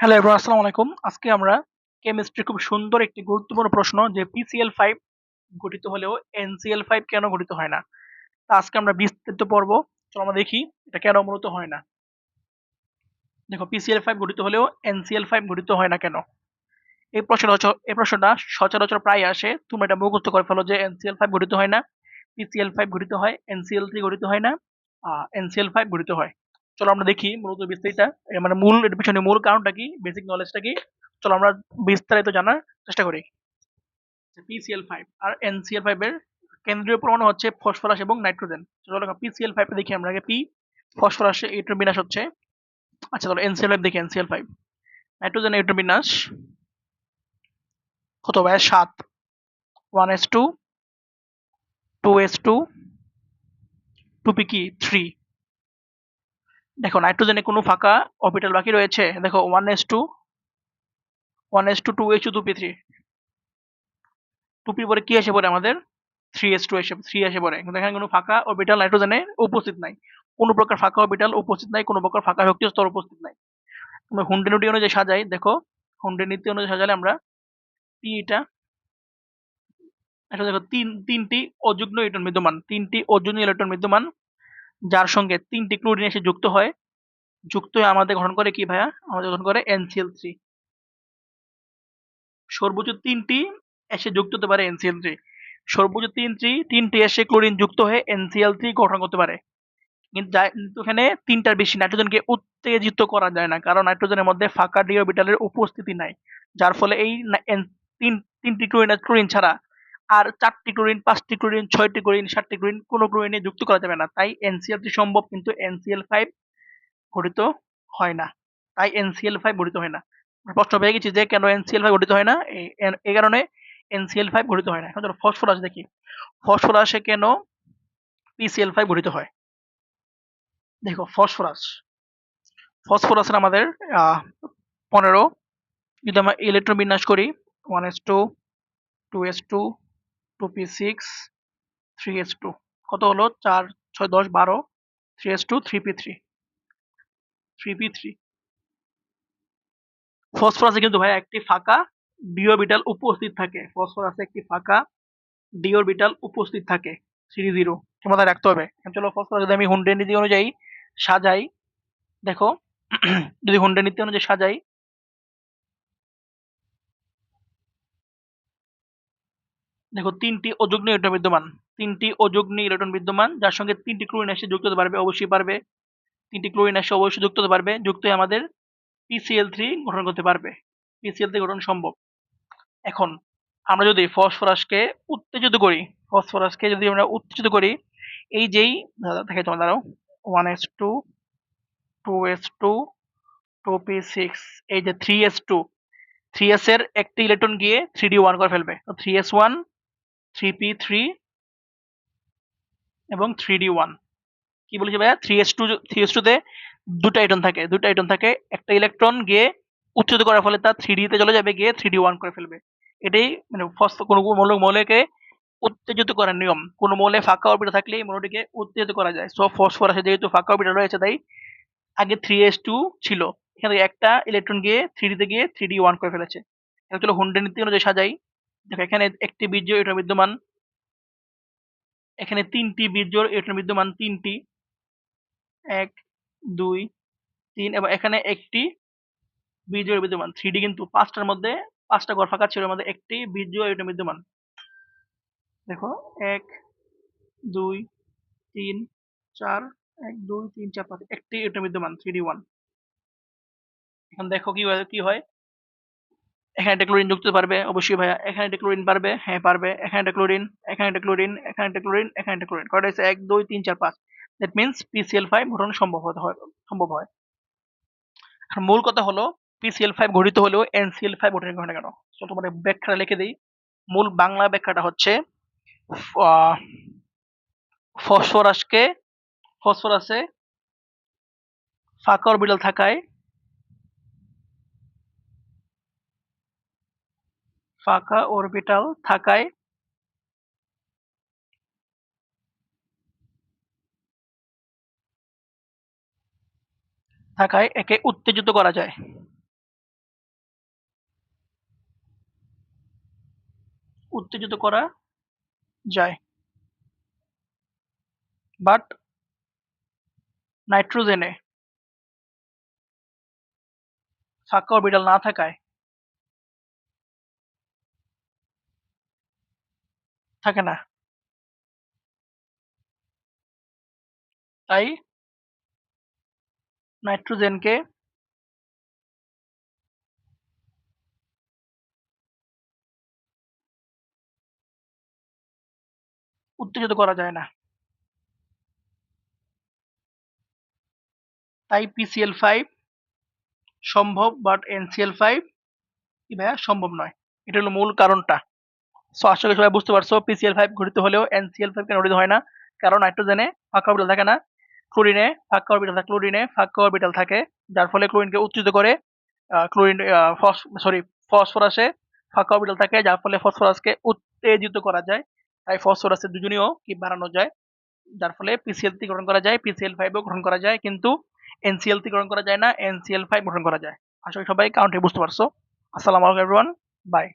Hello এবার আসসালামু আলাইকুম আজকে আমরা কেমিস্ট্রি খুব সুন্দর একটি গুরুত্বপূর্ণ প্রশ্ন যে পিসিএল ফাইভ গঠিত হলেও এনসিএল ফাইভ কেন গঠিত হয় না? তা আজকে আমরা বিস্তারিত পর্ব চলো আমরা দেখি এটা কেন মূলত হয় না। দেখো পিসিএল ফাইভ গঠিত হলেও এনসিএল ফাইভ গঠিত হয় না কেন? এই প্রশ্নটা এই প্রশ্নটা সচরাচর প্রায় আসে। তুমি এটা মুখস্থ করে ফেলো যে এনসিএল ফাইভ গঠিত হয় না। পিসিএল ফাইভ গঠিত হয় এনসিএল থ্রি গঠিত হয় না এনসিএল ফাইভ গঠিত হয়। চলো আমরা দেখি মূলত বিস্তারিত। মানে মূল, এর পিছনে মূল কারণটা কি? বেসিক নলেজটা কি? চলো আমরা বিস্তারিত জানার চেষ্টা করি। পিসিএল ফাইভ আর এনসিএল ফাইভ এর কেন্দ্রীয় পরমাণু হচ্ছে ফসফরাস এবং নাইট্রোজেন। চলো পিসিএল ফাইভ দেখি আমরা আগে। পি ফসফরাস ইলেকট্রন বিন্যাস হচ্ছে। আচ্ছা চলো এনসিএল ফাইভ দেখি এনসিএল ফাইভ নাইট্রোজেন ইলেকট্রন বিন্যাস কত ভাই সাত। One s two two s two two p কি? থ্রি দেখো নাইট্রোজেনে কোনো ফাঁকা অরবিটাল বাকি রয়েছে। দেখো one s two one s two two s two two three three two p কি এসে পড়ে আমাদের? থ্রি এস টু এসে থ্রি এসে পড়ে। কিন্তু এখানে কোনো ফাঁকা অরবিটাল নাইট্রোজেনে উপস্থিত নাই। কোনো প্রকার ফাঁকা অরবিটাল উপস্থিত নাই, কোনো প্রকার ফাঁকা শক্তি স্তর উপস্থিত নাই। আমরা হুন্ডে নুটি অনুযায়ী সাজাই। দেখো হুন্ডে নীতি অনুযায়ী সাজালে আমরা এটা এটা দেখো, তিন, তিনটি অযুগ্ম ইলেকট্রন বিদ্যমান। তিনটি অযুগ্ম ইলেকট্রন বিদ্যমান। যার সঙ্গে তিনটি ক্লোরিন এসে যুক্ত হয়। যুক্ত হয়ে আমাদের গঠন করে কি ভাইয়া? আমাদের গঠন করে এনসিএল থ্রি সর্বোচ্চ তিনটি এসে যুক্ত হতে পারে এনসিএল থ্রি সর্বোচ্চ তিনটি তিনটি এসে ক্লোরিন যুক্ত হয়ে এনসিএল থ্রি গঠন করতে পারে। কিন্তু এখানে তিনটার বেশি নাইট্রোজেনকে উত্তেজিত করা যায় না, কারণ নাইট্রোজেনের মধ্যে ফাঁকা ডি অরবিটালের উপস্থিতি নাই। যার ফলে এই তিন, তিনটি ক্লোরিন ক্লোরিন ছাড়া আর চারটি ক্লোরিন, পাঁচটি ক্লোরিন, ছয়টি ক্লোরিন, সাতটি ক্লোরিন কোনো ক্লোরিনে যুক্ত করা যাবে না। তাই এনসিএল থ্রি সম্ভব কিন্তু এনসিএল ফাইভ গঠিত হয় না। তাই এনসিএল ফাইভ গঠিত হয় না। প্রশ্ন পেয়ে গেছি যে কেন এনসিএল ফাইভ গঠিত হয় না? এই কারণে এনসিএল ফাইভ গঠিত হয় না। এখন চলো ফসফরাস দেখি। ফসফরাসে কেন পিসিএল ফাইভ গঠিত হয়? দেখো, ফসফরাস। ফসফরাসের আমাদের পনেরো। যদি আমরা ইলেকট্রন বিন্যাস করি one s two two s two two p six three s two কত হলো? চার, ছয়, দশ, বারো three s two three p three three p three ফসফরাসে কিন্তু ভাই একটি ফাঁকা ডিওরবিটাল উপস্থিত থাকে। ফসফরাসে একটি ফাঁকা ডিওরবিটাল উপস্থিত থাকে। থ্রি জিরো রাখতে হবে। চলো ফসফরাস যদি আমি হুন্ডে নীতি অনুযায়ী সাজাই, দেখো, যদি হুন্ডে নীতি অনুযায়ী সাজাই দেখো, তিনটি অযুগ্ন ইলেকট্রন বিদ্যমান। তিনটি অযুগ্ন ইলেকট্রন বিদ্যমান, যার সঙ্গে তিনটি ক্লোরিন এসে যুক্ত হতে পারবে, অবশ্যই পারবে। তিনটি ক্লোরিন এসে অবশ্যই যুক্ত হতে পারবে যুক্ত হয়ে আমাদের পিসিএল থ্রি গঠন করতে পারবে। পিসিএল থ্রি গঠন সম্ভব। এখন আমরা যদি ফসফরাসকে উত্তেজিত করি, ফসফরাসকে যদি আমরা উত্তেজিত করি, এই যেই দেখে তোমার দাঁড়াও one s two two s two two p six এই যে three s two three s এর একটি ইলেকট্রন গিয়ে থ্রি ডি ওয়ান করে ফেলবে। Three s one three p three এবং থ্রি ডি ওয়ান কি বলেছি ভাইয়া? Three s two three s টুতে দুটো আইটন থাকে। দুটো আইটন থাকে। একটা ইলেকট্রন গিয়ে উচ্চত করার ফলে তা থ্রি ডিতে চলে যাবে, গিয়ে থ্রি ডি ওয়ান করে ফেলবে। এটাই মানে ফসফ কোনো মৌল মৌলকে উত্তেজিত করার নিয়ম। কোনো মৌলে ফাঁকা অরবিটা থাকলে এই মৌলটিকে উত্তেজিত করা যায়। সো ফসফরাসে যেহেতু ফাঁকা অরবিটা রয়েছে, তাই আগে থ্রি এস টু ছিল। এখানে একটা ইলেকট্রন গিয়ে থ্রি ডিতে গিয়ে থ্রি ডি ওয়ান করে ফেলেছে। এখন চলো হুন্ডে নীতি অনুযায়ী সাজাই। দেখো, এখানে একটি বীর্য, এটা বিদ্যমান। এখানে তিনটি বীর্য, এটা বিদ্যমান তিনটি। এক, দুই, তিন, এবং এখানে একটি বীর্য বিদ্যমান থ্রি কিন্তু পাঁচটার মধ্যে, পাঁচটা গড় ফাঁকা ছিল মধ্যে একটি বীর্য, এটা বিদ্যমান। দেখো, এক, দুই, তিন, চার, এক, দুই, তিন, চার, পাঁচ, একটি, এটা বিদ্যমান থ্রি ডি ওয়ান। এখন দেখো কি হয় কি হয়? এখানে একটা ক্লোরিন যুক্ত পারবে, অবশ্যই ভাইয়া। এখানে একটা ক্লোরিন পারবে হ্যাঁ পারবে এখানে একটা ক্লোরিন এখানে একটা ক্লোরিন এখানে একটা ক্লোরিন এখানে একটা ক্লোরিন কয়টা হচ্ছে এক, দুই, তিন, চার, পাঁচ। দ্যাট মিনস পিসিএল ফাইভ গঠন সম্ভব হয় সম্ভব হয়। আর মূল কথা হলো পিসিএল ফাইভ গঠিত হলেও এনসিএল ফাইভ গঠন ঘটে কেন? তো তোমাদের ব্যাখ্যাটা লিখে দিই। মূল বাংলা ব্যাখ্যাটা হচ্ছে ফসফরাসকে, ফসফরাসে ফাঁকা অরবিটাল থাকায় ফাঁকা অরবিটাল থাকায় থাকায় একে উত্তেজিত করা যায়। উত্তেজিত করা যায়। বাট নাইট্রোজেনে ফাঁকা অরবিটাল না থাকায় থাকে না। তাই নাইট্রোজেনকে উত্তেজিত করা যায় না। তাই পিসিএল ফাইভ সম্ভব বাট এনসিএল ফাইভ কি ভাইয়া সম্ভব নয়। এটা হলো মূল কারণটা। সো আশা করি সবাই বুঝতে পারছ পিসিএল ফাইভ ঘটিত হলেও এনসিএল ফাইভ কেন ঘটিত হয় না? কারণ নাইট্রোজেনে ফাঁকা অরবিটাল থাকে না। ক্লোরিনে ফাঁকা অরবিটাল থাকে ক্লোরিনে ফাঁকা অরবিটাল থাকে, যার ফলে ক্লোরিনকে উত্তেজিত করে ক্লোরিন সরি ফসফরাসে ফাঁকা অরবিটাল থাকে, যার ফলে ফসফরাসকে উত্তেজিত করা যায়। তাই ফসফরাসের দুজনেও কি বাড়ানো যায়? যার ফলে পিসিএল টি গঠন করা যায় পিসিএল ফাইভও গঠন করা যায়, কিন্তু এনসিএল টি গঠন করা যায় না এনসিএল ফাইভ গঠন করা যায়। করি সবাই কাউন্টে বুঝতে পারছ। আসসালামু আলাইকুম এভরিওয়ান বাই